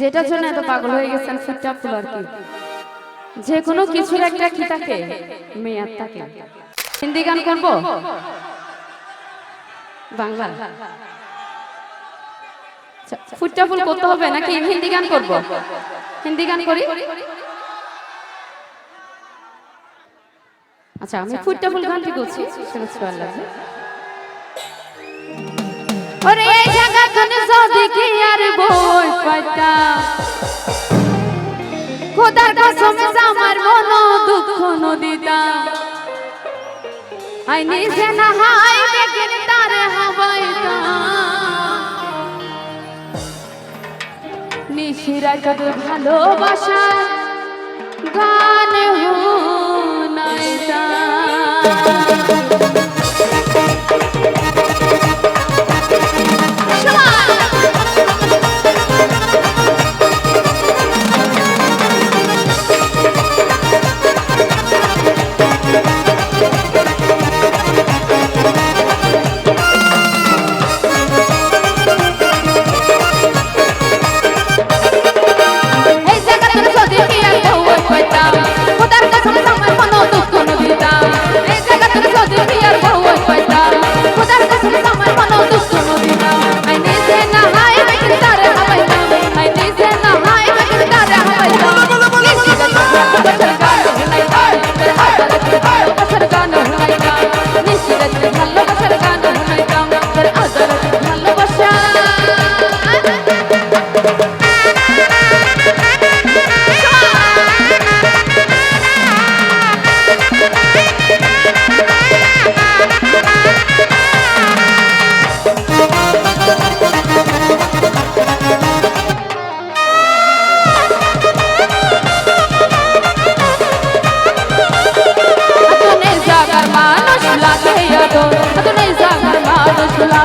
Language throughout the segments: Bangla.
যেটার জন্য এত পাগল হয়ে গেছেন ফুটটা ফুল আর কি। যে কোনো কিছুর একটা কি থাকে মেয়াদ থাকে হিন্দি গান করব? বাংলা। আচ্ছা, ফুটটা ফুল করতে হবে নাকি হিন্দি গান করব? হিন্দি গান করি? আচ্ছা আমি ফুটটা ফুল গানটি করছি। সেটা ভালো লাগবে ওরে এই জায়গা তনে যদি কি আর বই পাইতা? খোদার কসম আমার মন দুঃখ নদিতা। আই নিজে না হাই দেখেন তারে হাওয়াইতা। নিশিরা কত ভালোবাসা, গান হুনাইতা এই Thank you.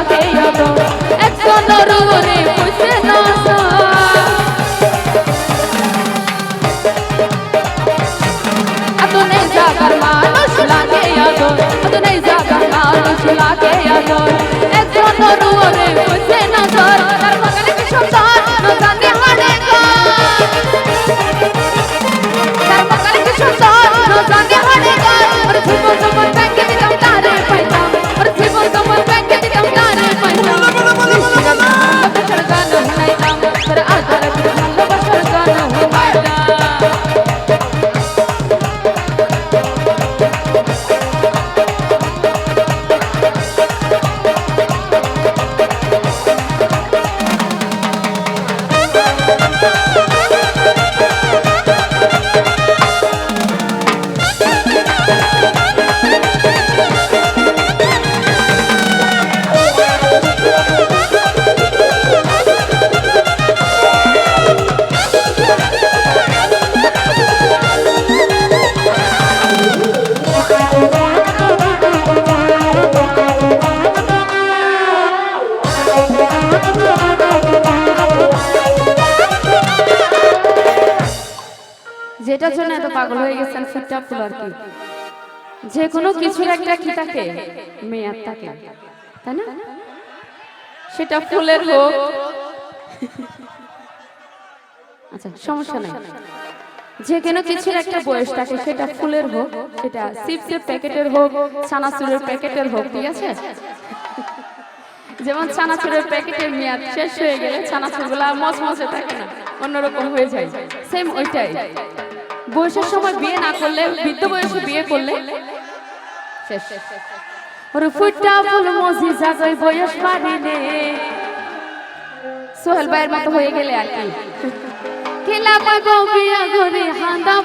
Hey. যেটার জন্য এত পাগল হয়ে গেছেন ফুটটা ফুল আর কি। যে কোনো কিছুর একটা কি থাকে? মেয়াদ থাকে তাই না? সেটা ফুলের হোক। আচ্ছা সমস্যা নাই। যে কোনো কিছুর একটা বয়স থাকে, সেটা ফুলের হোক, সেটা চিপসের প্যাকেটের হোক ছানাচুরের প্যাকেটের হোক, ঠিক আছে? যেমন ছানাচুরের প্যাকেটের মেয়াদ শেষ হয়ে গেলে ছানাচুরগুলা মচমচে থাকে না, অন্যরকম হয়ে যায়। সেম ওইটাই। বয়সের সময় বিয়ে না করলে, বৃদ্ধ বয়সে বিয়ে করলে? ওর ফুটটা ফুল মজি জাগই বয়স বাড়িলে সোহেল ভাইয়ের মতো হয়ে গেলে আর কি। খেলা পাগো বিয়া ঘরে, হাঁদা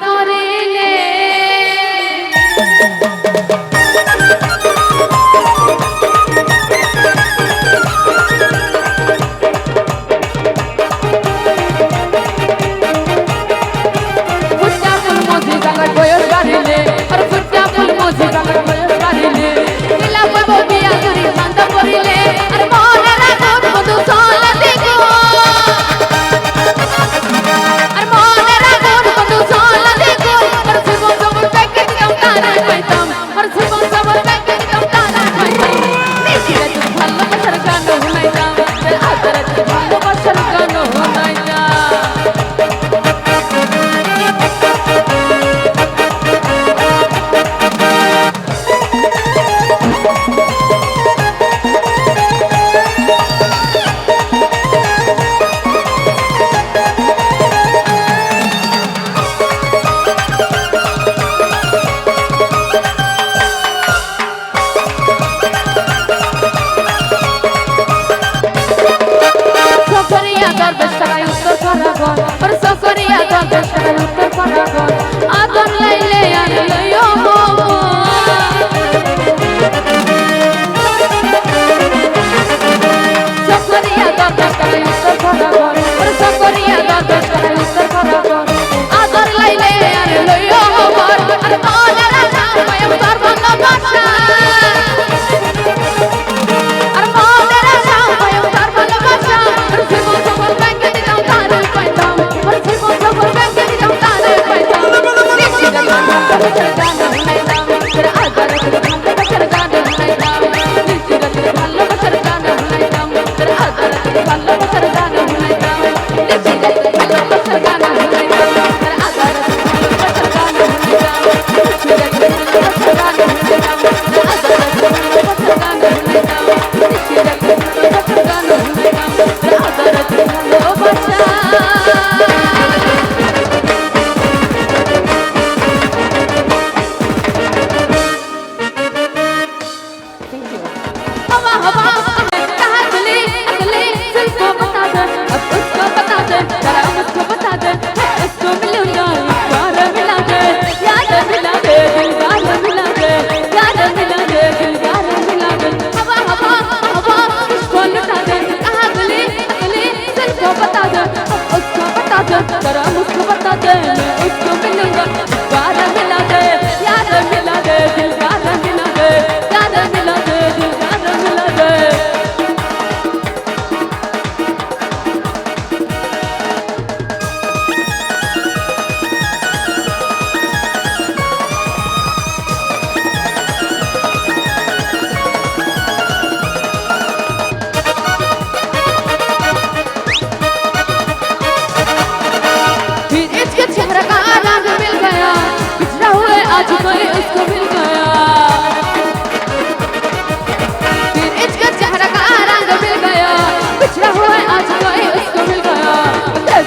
Thank you.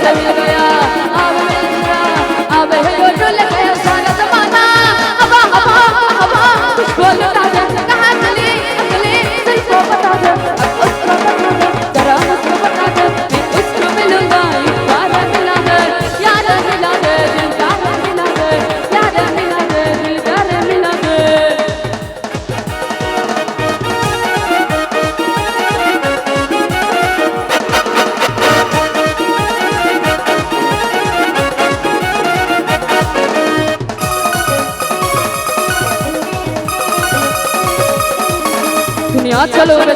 Sevgili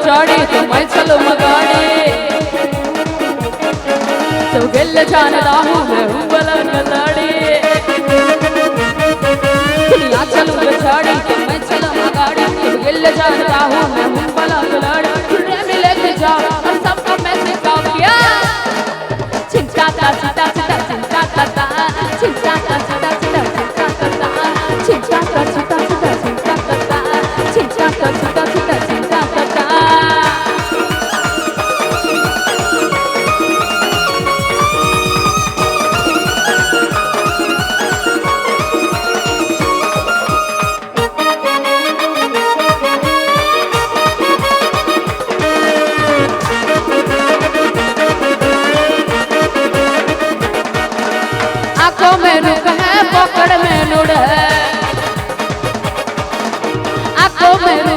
ચડી તું મચલ મગાડી તો ગેલ જાનદા હું મેં ઉબલન લડી લાચલ મચાડી તું મચલ મગાડી તો ગેલ જાનદા હું મેં ઉબલન લડી રે મિલે કે જાઓ और सबको मैं सिखाऊं क्या चिंता का सीता सीता Baby.